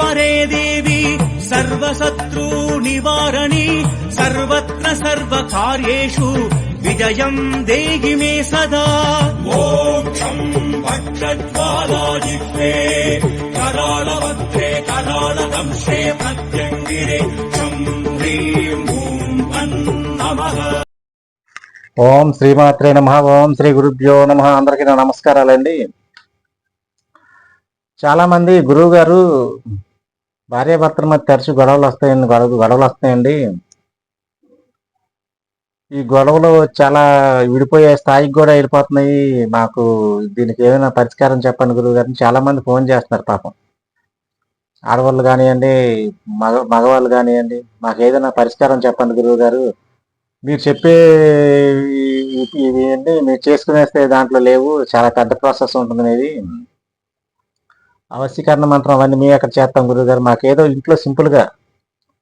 పరే దేవి సర్వశత్రూ నివారణి సర్వత్ర సర్వకార్యేషు విజయం దేగి మే సదా మోక్షం భక్షజ్వాలాజిహ్వే కరాళవక్త్రే కరాళదంశే ప్రత్యంగిరే ఛం హ్రీం ఓం నమః ఓం శ్రీమాత్రే నమ ఓం శ్రీ గురుభ్యో నమ అందరికీ నా నమస్కారాలండి. చాలా మంది గురువు గారు భార్యాభర్తల మధ్య తరచు గొడవలు వస్తాయండి గొడవ గొడవలు వస్తాయండి. ఈ గొడవలు చాలా విడిపోయే స్థాయికి కూడా వెళ్ళిపోతున్నాయి. మాకు దీనికి ఏమైనా పరిష్కారం చెప్పండి గురువు గారిని చాలా మంది ఫోన్ చేస్తున్నారు పాపం. ఆడవాళ్ళు కానివ్వండి మగ మగవాళ్ళు కానివ్వండి మాకు ఏదైనా పరిష్కారం చెప్పండి గురువు గారు మీరు చెప్పే ఇవి అండి మీరు చేసుకునేస్తే దాంట్లో లేవు. చాలా పెద్ద ప్రాసెస్ ఉంటుంది ఇది. అవశ్యకరణ మంత్రం అవన్నీ మేము ఎక్కడ చేస్తాం గురువు గారు మాకేదో ఇంట్లో సింపుల్గా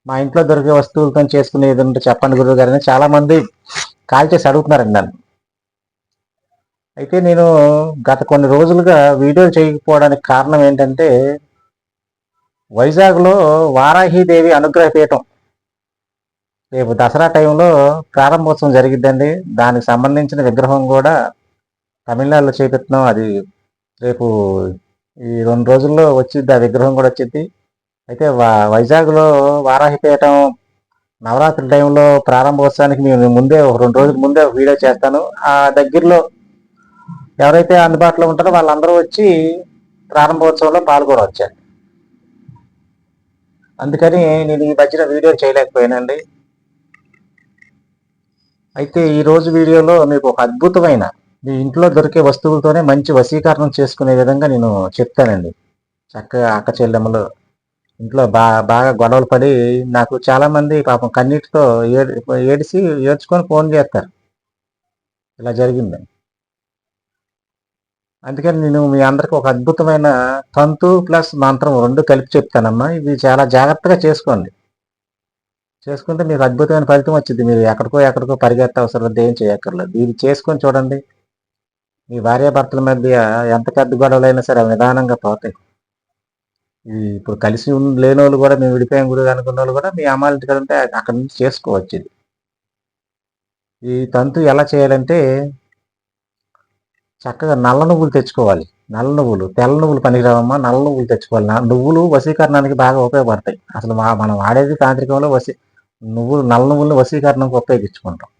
మా ఇంట్లో దొరికే వస్తువులతో చేసుకునేది ఉంటే చెప్పండి గురువు గారు అని చాలామంది కాల్ చేసి అడుగుతున్నారండి నన్ను. అయితే నేను గత కొన్ని రోజులుగా వీడియోలు చేయకపోవడానికి కారణం ఏంటంటే వైజాగ్లో వారాహీదేవి అనుగ్రహ పీఠం రేపు దసరా టైంలో ప్రారంభోత్సవం జరిగిద్దండి. దానికి సంబంధించిన విగ్రహం కూడా తమిళనాడులో చేపిస్తున్నాం. అది రేపు ఈ రెండు రోజుల్లో వచ్చింది ఆ విగ్రహం కూడా వచ్చింది. అయితే వైజాగ్లో వారాహిపీఠం నవరాత్రి టైంలో ప్రారంభోత్సవానికి మేము ముందే ఒక రెండు రోజుల ముందే ఒక వీడియో చేస్తాను. ఆ దగ్గరలో ఎవరైతే అందుబాటులో ఉంటారో వాళ్ళందరూ వచ్చి ప్రారంభోత్సవంలో పాల్గొనవచ్చండి అందుకని నేను ఈ మధ్యన వీడియో చేయలేకపోయానండి. అయితే ఈరోజు వీడియోలో మీకు ఒక అద్భుతమైన మీ ఇంట్లో దొరికే వస్తువులతోనే మంచి వశీకరణం చేసుకునే విధంగా నేను చెప్తానండి. చక్కగా అక్క చెల్లెమ్మలు ఇంట్లో బాగా బాగా గొడవలు పడి నాకు చాలా మంది పాపం కన్నీటితో ఏడి ఏడిసి ఏడ్చుకొని ఫోన్ చేస్తారు. ఇలా జరిగింది. అందుకని నేను మీ అందరికి ఒక అద్భుతమైన తంతు ప్లస్ మంత్రం రెండు కలిపి చెప్తానమ్మా. ఇది చాలా జాగ్రత్తగా చేసుకోండి. చేసుకుంటే మీకు అద్భుతమైన ఫలితం వచ్చింది. మీరు ఎక్కడికో ఎక్కడికో పరిగెత్త అవసరం లేదు, ఏం చేయక్కర్లేదు. ఇది చేసుకొని చూడండి. మీ భార్యాభర్తల మధ్య ఎంత పెద్ద గొడవలైనా సరే నిదానంగా పోతాయి. ఈ ఇప్పుడు కలిసి లేని వాళ్ళు కూడా మేము విడిపోయాం గురువు అనుకున్న వాళ్ళు కూడా మీ అమ్మాయి ఇంటికి ఉంటే అక్కడి నుంచి చేసుకోవచ్చు ఇది. ఈ తంతు ఎలా చేయాలంటే చక్కగా నల్ల నువ్వులు తెచ్చుకోవాలి. నల్ల నువ్వులు తెల్ల నువ్వులు పనికిరావమ్మా నల్ల నువ్వులు తెచ్చుకోవాలి. నువ్వులు వశీకరణానికి బాగా ఉపయోగపడతాయి. అసలు మనం వాడేది తాంత్రికంలో వశీ నువ్వులు నల్ల నువ్వులను వశీకరణకు ఉపయోగించుకుంటాం.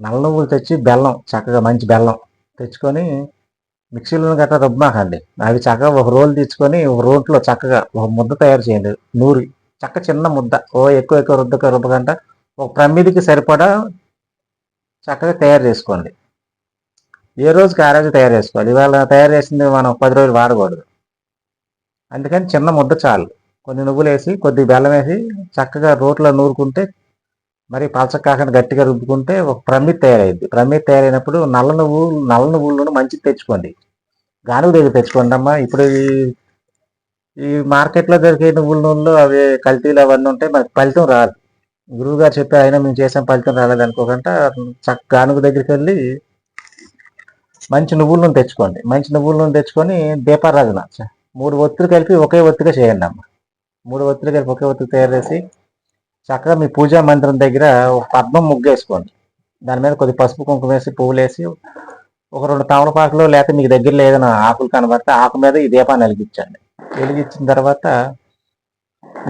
నల్ల నువ్వులు తెచ్చి బెల్లం చక్కగా మంచి బెల్లం తెచ్చుకొని మిక్సీలో గట్రా రుబ్బమాకండి అవి చక్కగా ఒక రోల్ తీసుకొని ఒక రోట్లో చక్కగా ఒక ముద్ద తయారు చేయండి. నూరి చక్క చిన్న ముద్ద. ఓ ఎక్కువ ఎక్కువ రుద్దక రుబ్బకంట. ఒక ప్రమిదికి సరిపడా చక్కగా తయారు చేసుకోండి. ఏ రోజుకి ఆ రోజు తయారు చేసుకోవాలి? ఇవాళ తయారు చేసింది మనం పది రోజులు వాడకూడదు. అందుకని చిన్న ముద్ద చాలు. కొన్ని నువ్వులు వేసి కొద్ది బెల్లం వేసి చక్కగా రోట్లో నూరుకుంటే మరి పలచక కాకుండా గట్టిగా రుబ్బుకుంటే ఒక ప్రమిద్ తయారైంది ప్రమిద్ తయారైనప్పుడు నల్ల నువ్వు నల్ల నువ్వులను మంచిది తెచ్చుకోండి. గానుగ దగ్గర తెచ్చుకోండి అమ్మా. ఇప్పుడు ఈ ఈ మార్కెట్లో దొరికే నువ్వుల నూనెలు అవి కల్తీలు అవన్నీ ఉంటాయి మాకు ఫలితం రాదు. గురువు గారు చెప్పి అయినా మేము చేసాం ఫలితం రాలేదు అనుకోకుండా చక్క గానుగ దగ్గరికి వెళ్ళి మంచి నువ్వుల నూనె తెచ్చుకోండి. మంచి నువ్వుల నూనె తెచ్చుకొని దీపారాధన. మూడు ఒత్తులు కలిపి ఒకే ఒత్తిగా చేయండి అమ్మ. మూడు ఒత్తులు కలిపి ఒకే ఒత్తిగా తయారు చేసి చక్కగా మీ పూజా మందిరం దగ్గర ఒక పద్మం ముగ్గేసుకోండి. దాని మీద కొద్ది పసుపు కుంకుమ వేసి పువ్వులు వేసి ఒక రెండు తమలపాకులు లేకపోతే మీకు దగ్గరలో ఏదైనా ఆకులు కనబడితే ఆకు మీద ఈ దీపాన్ని వెలిగించండి. వెలిగించిన తర్వాత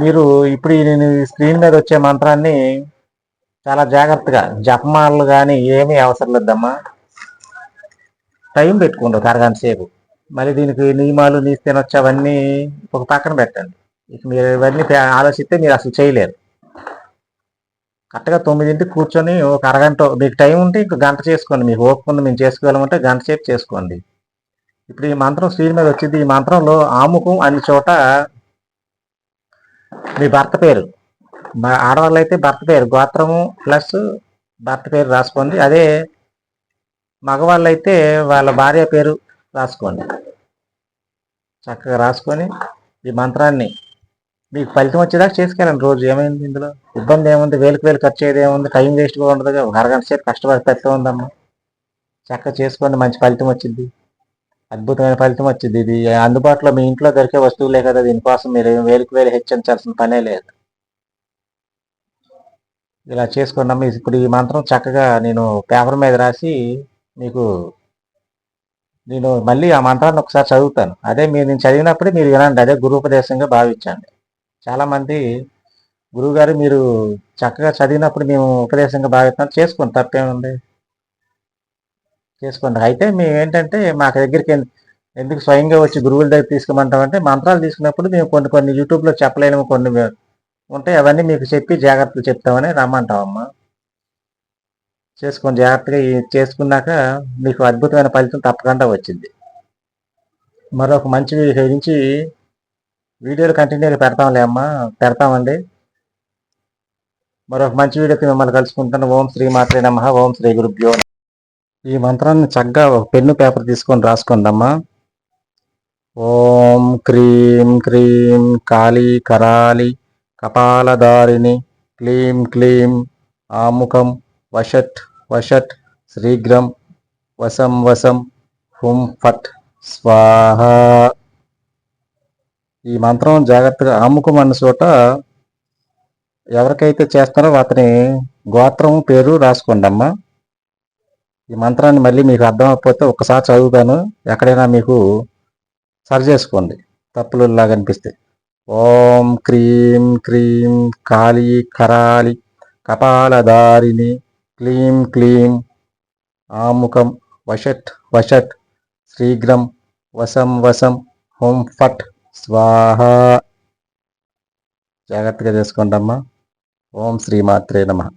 మీరు ఇప్పుడు నేను స్క్రీన్ మీద వచ్చే మంత్రాన్ని చాలా జాగ్రత్తగా జపమాలలు కానీ ఏమీ అవసరం లేదమ్మా. టైం పెట్టుకోండి ఒక అరగంట సేపు. మళ్ళీ దీనికి నియమాలు నీ తినొచ్చు అవన్నీ ఒక పక్కన పెట్టండి. ఇక మీరు ఇవన్నీ ఆలోచిస్తే మీరు అసలు చేయలేరు. కరెక్ట్గా తొమ్మిదింటికి కూర్చొని ఒక అరగంట మీకు టైం ఉంటే ఇంక గంట చేసుకోండి మీకు ఓపిక ఉంది మేము చేసుకోగలమంటే గంట సేపు చేసుకోండి. ఇప్పుడు ఈ మంత్రం స్క్రీన్ మీద వచ్చింది ఈ మంత్రంలో ఆముఖం అన్ని చోట మీ భర్త పేరు ఆడవాళ్ళు అయితే భర్త పేరు గోత్రము ప్లస్ భర్త పేరు రాసుకోండి అదే మగవాళ్ళు అయితే వాళ్ళ భార్య పేరు రాసుకోండి. చక్కగా రాసుకొని ఈ మంత్రాన్ని మీకు ఫలితం వచ్చేదాకా చేసుకెళ్ళండి రోజు. ఏమైంది ఇందులో? ఇబ్బంది ఏముంది? వేలకు వేలు ఖర్చు అయ్యేది ఏముంది? టైం వేస్ట్ ఉండదు ఒక అరగంట సేపు కష్టపడి పెడతా ఉందమ్మా. చక్కగా చేసుకోండి మంచి ఫలితం వచ్చింది. అద్భుతమైన ఫలితం వచ్చింది. ఇది అందుబాటులో మీ ఇంట్లో దొరికే వస్తువులే కదా. దీనికోసం మీరు ఏం వేలకు వేలు హెచ్చరించాల్సిన పనే లేదు. ఇలా చేసుకున్నాము ఇప్పుడు ఈ మంత్రం చక్కగా నేను పేపర్ మీద రాసి మీకు నేను మళ్ళీ ఆ మంత్రాన్ని ఒకసారి చదువుతాను. అదే మీరు నేను చదివినప్పుడే మీరు వినండి. అదే గురూపదేశంగా భావించండి. చాలామంది గురువుగారు మీరు చక్కగా చదివినప్పుడు మేము ఉపదేశంగా భావిస్తాం చేసుకోండి తప్పేముంది? చేసుకోండి అయితే మేము ఏంటంటే మాకు దగ్గరికి ఎందుకు స్వయంగా వచ్చి గురువుల దగ్గర తీసుకోమంటామంటే మంత్రాలు తీసుకున్నప్పుడు మేము కొన్ని కొన్ని యూట్యూబ్లో చెప్పలేము కొన్ని వే- ఉంటాయి అవన్నీ మీకు చెప్పి జాగ్రత్తలు చెప్తామని రమ్మంటామమ్మా. చేసుకొని జాగ్రత్తగా చేసుకున్నాక మీకు అద్భుతమైన ఫలితం తప్పకుండా వచ్చింది. మరొక మంచి వీడియో నుంచి వీడియోలు కంటిన్యూగా పెడతాంలే అమ్మా. పెడతామండి. మరొక మంచి వీడియోకి మిమ్మల్ని కలుసుకుంటాను. ఓం శ్రీ మాత్రే నమ. ఓం శ్రీ గురుభ్యో ఈ మంత్రాన్ని చక్కగా ఒక పెన్ను పేపర్ తీసుకొని రాసుకోండి అమ్మా ఓం క్రీం క్రీం కాళీ కరాలి కపాలధారిణి క్లీం క్లీం ఆముఖం వషట్ వషట్ శ్రీగ్రం వసం వసం హుం ఫట్ స్వాహ ఈ మంత్రం జాగ్రత్తగా ఆముఖం అన్న చోట ఎవరికైతే చేస్తారో అతని గోత్రం పేరు రాసుకోండి అమ్మా ఈ మంత్రాన్ని మళ్ళీ మీకు అర్థం అవ్వకపోతే ఒక్కసారి చదువుతాను. ఎక్కడైనా మీకు సరి చేసుకోండి. తప్పులు లాగా అనిపిస్తే. ఓం క్రీం క్రీం కాళీ కరాలి కపాలధారిణి క్లీం క్లీం ఆముఖం వషట్ వషట్ శ్రీగ్రం వసం వసం హోం ఫట్ స్వాహ. జాగ్రత్తగా చేసుకోండమ్మా ఓం శ్రీమాత్రే నమః.